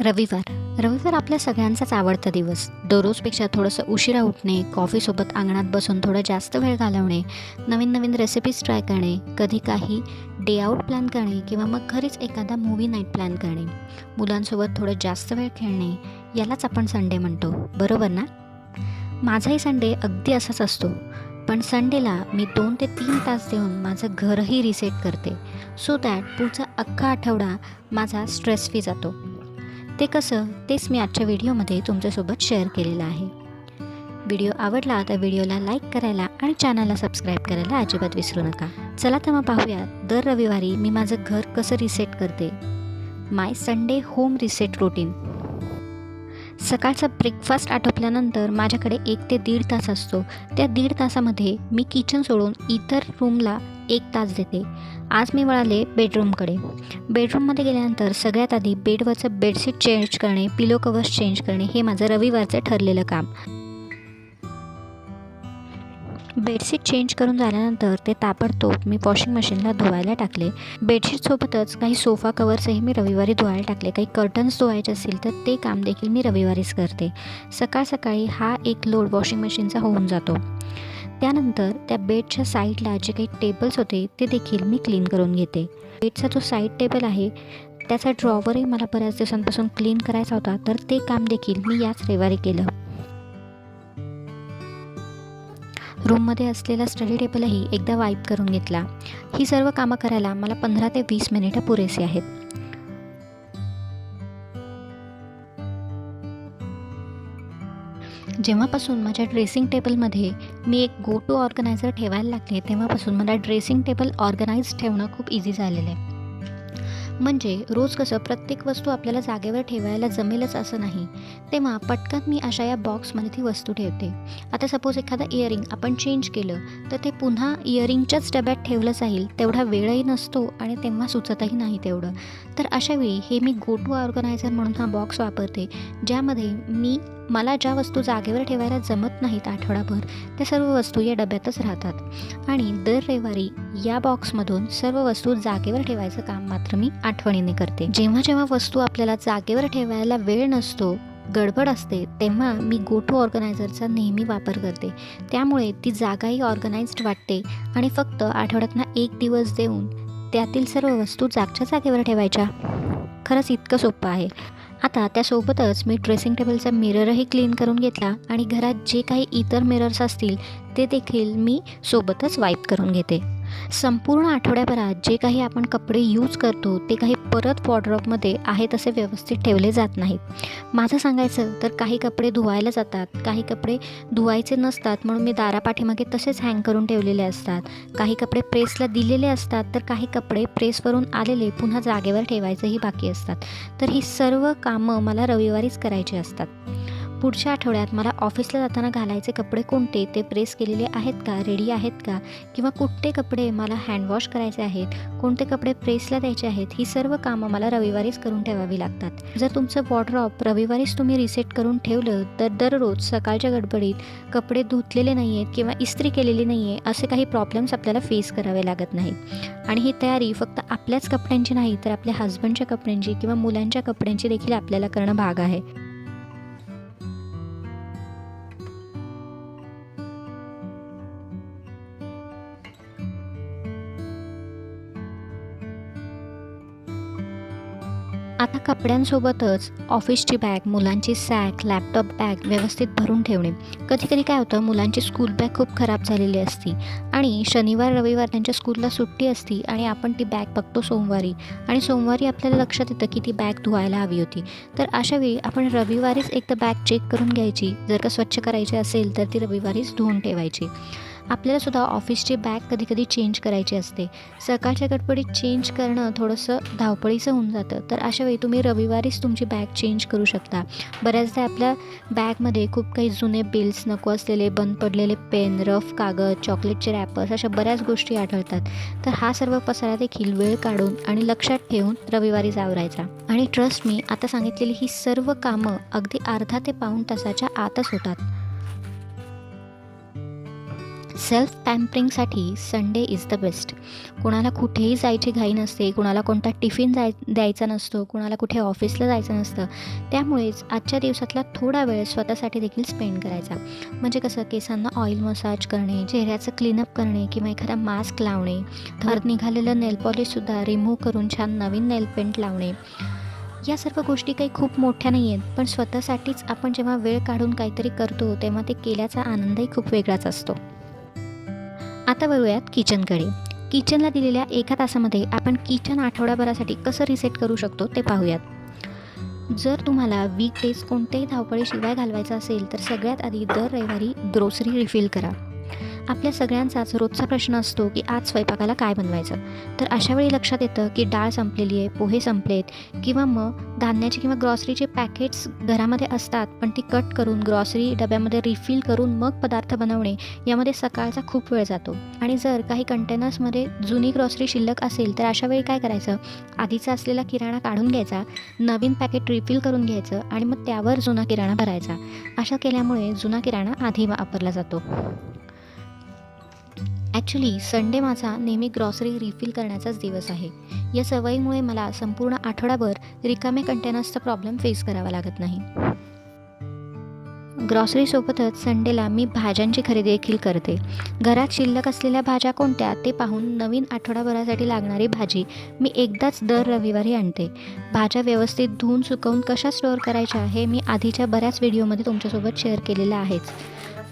रविवार. रविवार आपल्या सगळ्यांचाच आवडता दिवस. दररोजपेक्षा थोडंसं उशिरा उठणे कॉफीसोबत अंगणात बसून थोडं जास्त वेळ घालवणे नवीन नवीन रेसिपीज ट्राय करणे कधी काही डे आऊट प्लॅन करणे किंवा मग घरीच एखादा मूवी नाईट प्लॅन करणे. मुलांसोबत थोडं जास्त वेळ खेळणे यालाच आपण संडे म्हणतो. बरोबर ना? माझाही संडे अगदी असाच असतो. पण संडेला मी दोन ते तीन तास देऊन माझं घरही रिसेट करते. सो दॅट पुढचा अख्खा आठवडा माझा स्ट्रेस फ्री जातो. ते कसं तेच मी आजच्या व्हिडिओमध्ये तुमच्यासोबत शेअर केलेलं आहे. व्हिडिओ आवडला तर व्हिडिओला लाईक करायला आणि चॅनलला सबस्क्राईब करायला अजिबात विसरू नका. चला तर मग पाहूया दर रविवारी मी माझं घर कसं रिसेट करते. My Sunday home reset routine सकाळचा ब्रेकफास्ट आटोपल्यानंतर माझ्याकडे एक ते दीड तास असतो. त्या दीड तासामध्ये मी किचन सोडून इतर रूमला एक तास देते. आज मी वळाले बेडरूमकडे बेडरूममध्ये गेल्यानंतर सगळ्यात आधी बेडवरचं बेडशीट चेंज करणे पिलो कवर्स चेंज करणे हे माझं रविवारचं ठरलेलं काम. बेडशीट चेंज करून झाल्यानंतर ते ताबडतोब मी वॉशिंग मशीनला धुवायला टाकले. बेडशीटसोबतच काही सोफा कवर्सही मी रविवारी धुवायला टाकले. काही कर्टन्स धुवायचे असतील तर ते काम देखील मी रविवारीच करते. सकाळ सकाळी हा एक लोड वॉशिंग मशीनचा होऊन जातो. त्यानंतर त्या बेडच्या साईडला जे काही टेबल्स होते ते देखील मी क्लीन करून घेते. बेडचा जो साईड टेबल आहे त्याचा ड्रॉवरही मला बऱ्याच दिवसांपासून क्लीन करायचा होता तर ते काम देखील मी याच रविवारी केलं. रूममध्ये असलेला स्टडी टेबलही एकदा वाईप करून घेतला. ही सर्व कामं करायला मला पंधरा ते वीस मिनिटं पुरेसे आहेत. जेव्हापासून माझ्या ड्रेसिंग टेबलमध्ये मी एक गो टू ऑर्गनायझर ठेवायला लागले तेव्हापासून मला ड्रेसिंग टेबल ऑर्गनाईज ठेवणं खूप इझी झालेलं आहे. म्हणजे रोज कसं प्रत्येक वस्तू आपल्याला जागेवर ठेवायला जमेलच असं नाही. तेव्हा पटकन मी अशा या बॉक्समध्ये ती वस्तू ठेवते. आता सपोज एखादं इयरिंग आपण चेंज केलं तर ते पुन्हा इयरिंगच्याच डब्यात ठेवलं जाईल तेवढा वेळही नसतो आणि तेव्हा सुचतही नाही तेवढं. तर अशावेळी हे मी गो टू ऑर्गनायझर म्हणून हा बॉक्स वापरते ज्यामध्ये मी मला ज्या वस्तू जागेवर ठेवायला जमत नाहीत आठवडाभर त्या सर्व वस्तू या डब्यातच राहतात. आणि दर रविवारी या बॉक्समधून सर्व वस्तू जागेवर ठेवायचं काम मात्र मी आठवणीने करते. जेव्हा जेव्हा वस्तू आपल्याला जागेवर ठेवायला वेळ नसतो गडबड असते तेव्हा मी गो टू ऑर्गनायझरचा नेहमी वापर करते. त्यामुळे ती जागाही ऑर्गनाइज्ड वाटते आणि फक्त आठवड्यातनं एक दिवस देऊन त्यातील सर्व वस्तू जागच्या जागेवर ठेवायच्या. खरंच इतकं सोपं आहे. आता त्यासोबतच मी ड्रेसिंग टेबलचा मिररही क्लीन करून घेतला आणि घरात जे काही इतर मिरर्स असतील ते देखील मी सोबतच वाईप करून घेते. संपूर्ण आठवड्याभरात जे काही आपण कपडे यूज करतो ते काही परत वॉर्ड्रॉपमध्ये आहे तसे व्यवस्थित ठेवले जात नाहीत. माझं सांगायचं तर काही कपडे धुवायला जातात काही कपडे धुवायचे नसतात म्हणून मी दारापाठीमागे तसेच हँग करून ठेवलेले असतात. काही कपडे प्रेसला दिलेले असतात तर काही कपडे प्रेसवरून आलेले पुन्हा जागेवर ठेवायचेही बाकी असतात. तर ही सर्व कामं मला रविवारीच करायची असतात. पुढच्या आठवड्यात मला ऑफिसला जाताना घालायचे कपडे कोणते? ते प्रेस केलेले आहेत का? रेडी आहेत का? किंवा कुठले कपडे मला हँडवॉश करायचे आहेत? कोणते कपडे प्रेसला द्यायचे आहेत? ही सर्व कामं मला रविवारीच करून ठेवावी लागतात. जर तुमचं वॉर्ड्रॉप रविवारीच तुम्ही रिसेट करून ठेवलं तर दररोज सकाळच्या गडबडीत कपडे धुतलेले नाही आहेत किंवा इस्त्री केलेली नाही आहे असे काही प्रॉब्लेम्स आपल्याला फेस करावे लागत नाहीत. आणि ही तयारी फक्त आपल्याच कपड्यांची नाही तर आपल्या हस्बंडच्या कपड्यांची किंवा मुलांच्या कपड्यांची देखील आपल्याला करणं भाग आहे. आता कपड्यांसोबतच ऑफिसची बॅग मुलांची सॅक लॅपटॉप बॅग व्यवस्थित भरून ठेवणे. कधी कधी काय होतं मुलांची स्कूल बॅग खूप खराब झालेली असती आणि शनिवार रविवार त्यांच्या स्कूलला सुट्टी असती आणि आपण ती बॅग बघतो सोमवारी आणि सोमवारी आपल्याला लक्षात येतं की ती बॅग धुवायला हवी होती. तर अशावेळी आपण रविवारीच एकदा बॅग चेक करून घ्यायची. जर का स्वच्छ करायची असेल तर ती रविवारीच धुवून ठेवायची. आपल्याला सुद्धा ऑफिसची बॅग कधी कधी चेंज करायची असते. सकाळच्या गडबडीत चेंज करणं थोडंसं धावपळीचं होऊन जातं. तर अशावेळी तुम्ही रविवारीच तुमची बॅग चेंज करू शकता. बऱ्याचदा आपल्या बॅगमध्ये खूप काही जुने बिल्स नको असलेले बंद पडलेले पेन रफ कागद चॉकलेटचे रॅपर्स अशा बऱ्याच गोष्टी आढळतात. तर हा सर्व पसारा देखील वेळ काढून आणि लक्षात ठेवून रविवारी जावरायचा. आणि ट्रस्ट मी आता सांगितलेली ही सर्व कामं अगदी अर्धा ते पाऊण तासाच्या आतच होतात. सेल्फ पॅम्परिंगसाठी संडे इज द बेस्ट कुणाला कुठेही जायची घाई नसते कुणाला कोणता टिफिन जाय द्यायचा नसतो कुणाला कुठे ऑफिसला जायचं नसतं त्यामुळेच आजच्या दिवसातला थोडा वेळ स्वतःसाठी देखील स्पेंड करायचा. म्हणजे कसं केसांना ऑइल मसाज करणे चेहऱ्याचं क्लीनअप करणे किंवा एखादा मास्क लावणे तर निघालेलं नेल पॉलिशसुद्धा रिमूव्ह करून छान नवीन नेल पेंट लावणे. या सर्व गोष्टी काही खूप मोठ्या नाही आहेत पण स्वतःसाठीच आपण जेव्हा वेळ काढून काहीतरी करतो तेव्हा ते केल्याचा आनंदही खूप वेगळाच असतो. आता वळूयात किचनकडे किचनला दिलेल्या एका तासामध्ये आपण किचन आठवड्याभरासाठी कसं रिसेट करू शकतो ते पाहूयात. जर तुम्हाला वीक डेज कोणत्याही धावपळीशिवाय घालवायचं असेल तर सगळ्यात आधी दर रविवारी ग्रोसरी रिफिल करा. आपल्या सगळ्यांचाच रोजचा प्रश्न असतो की आज स्वयंपाकाला काय बनवायचं? तर अशा वेळी लक्षात येतं की डाळ संपलेली आहे पोहे संपलेत किंवा मग धान्याची किंवा ग्रॉसरीचे पॅकेट्स घरामध्ये असतात पण ती कट करून ग्रॉसरी डब्यामध्ये रिफिल करून मग पदार्थ बनवणे यामध्ये सकाळचा खूप वेळ जातो. आणि जर काही कंटेनर्समध्ये जुनी ग्रॉसरी शिल्लक असेल तर अशा वेळी काय करायचं? आधीचा असलेला किराणा काढून घ्यायचा नवीन पॅकेट रिफिल करून घ्यायचं आणि मग त्यावर जुना किराणा भरायचा. अशा केल्यामुळे जुना किराणा आधी वापरला जातो. ॲक्च्युली संडे माझा नेहमी ग्रॉसरी रिफिल करण्याचाच दिवस आहे. या सवयीमुळे मला संपूर्ण आठवडाभर रिकामे कंटेनर्सचा प्रॉब्लेम फेस करावा लागत नाही. ग्रॉसरीसोबतच संडेला मी भाज्यांची खरेदी देखील करते. घरात शिल्लक असलेल्या भाज्या कोणत्या ते पाहून नवीन आठवडाभरासाठी लागणारी भाजी मी एकदाच दर रविवारी आणते. भाज्या व्यवस्थित धुवून सुकवून कशा स्टोअर करायच्या हे मी आधीच्या बऱ्याच व्हिडिओमध्ये तुमच्यासोबत शेअर केलेलं आहेच.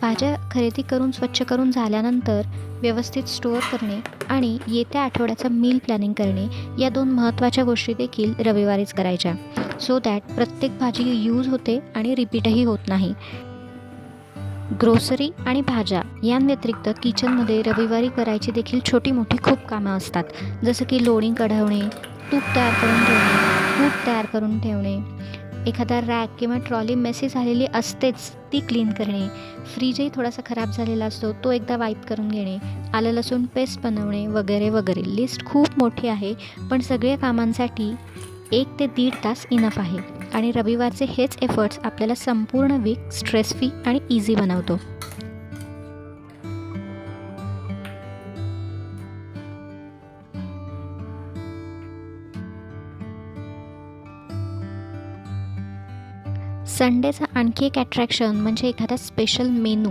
भाज्या खरेदी करून स्वच्छ करून झाल्यानंतर व्यवस्थित स्टोअर करणे आणि येत्या आठवड्याचं मील प्लॅनिंग करणे या दोन महत्त्वाच्या गोष्टी देखील रविवारीच करायच्या. सो दॅट प्रत्येक भाजी यूज होते आणि रिपीटही होत नाही. ग्रोसरी आणि भाज्या यांव्यतिरिक्त किचनमध्ये रविवारी करायची देखील छोटी मोठी खूप कामं असतात. जसं की लोणी कढवणे तूप तयार करून ठेवणे तूप तयार करून ठेवणे. एखादा रॅक किंवा ट्रॉली मेसी झालेली असतेच ती क्लीन करणे. फ्रीजही थोडासा खराब झालेला असतो तो एकदा वाईप करून घेणे. आलं लसूण पेस्ट बनवणे वगैरे वगैरे. लिस्ट खूप मोठी आहे पण सगळ्या कामांसाठी एक ते दीड तास इनफ आहे. आणि रविवारचे हेच एफर्ट्स आपल्याला संपूर्ण वीक स्ट्रेस फ्री आणि इझी बनवतो. संडेचं आणखी एक अट्रॅक्शन म्हणजे एखादा स्पेशल मेनू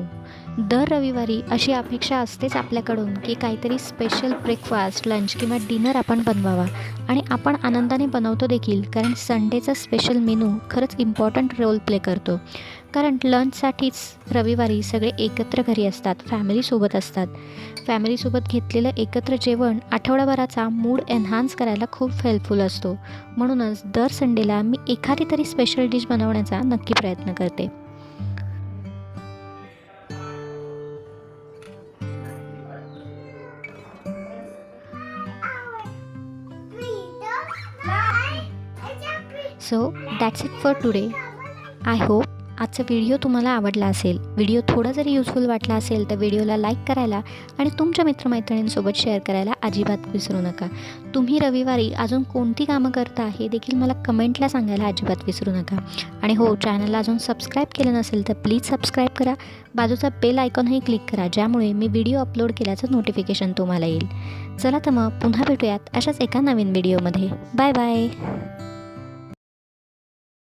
दर रविवारी अशी अपेक्षा असतेच आपल्याकडून की काहीतरी स्पेशल ब्रेकफास्ट लंच किंवा डिनर आपण बनवावा. आणि आपण आनंदाने बनवतो देखील कारण संडेचा स्पेशल मेनू खरंच इम्पॉर्टंट रोल प्ले करतो. कारण लंचसाठीच रविवारी सगळे एकत्र घरी असतात फॅमिलीसोबत असतात. फॅमिलीसोबत घेतलेलं एकत्र जेवण आठवडाभराचा मूड एन्हान्स करायला खूप हेल्पफुल असतो. म्हणूनच दर संडेला मी एखादी तरी स्पेशल डिश बनवण्याचा नक्की प्रयत्न करते. So that's it for today I hope आजचा व्हिडिओ तुम्हाला आवडला असेल व्हिडिओ थोडा जरी युजफुल वाटला असेल तर व्हिडिओला लाईक करायला आणि तुमच्या मित्रमैत्रिणींसोबत शेअर करायला अजिबात विसरू नका. तुम्ही रविवारी अजून कोणती कामं करता हे देखील मला कमेंटला सांगायला अजिबात विसरू नका. आणि हो चॅनलला अजून सबस्क्राईब केलं नसेल तर प्लीज सबस्क्राईब करा. बाजूचा बेल आयकॉनही क्लिक करा ज्यामुळे मी व्हिडिओ अपलोड केल्याचं नोटिफिकेशन तुम्हाला येईल. चला तर मग पुन्हा भेटूयात अशाच एका नवीन व्हिडिओमध्ये बाय बाय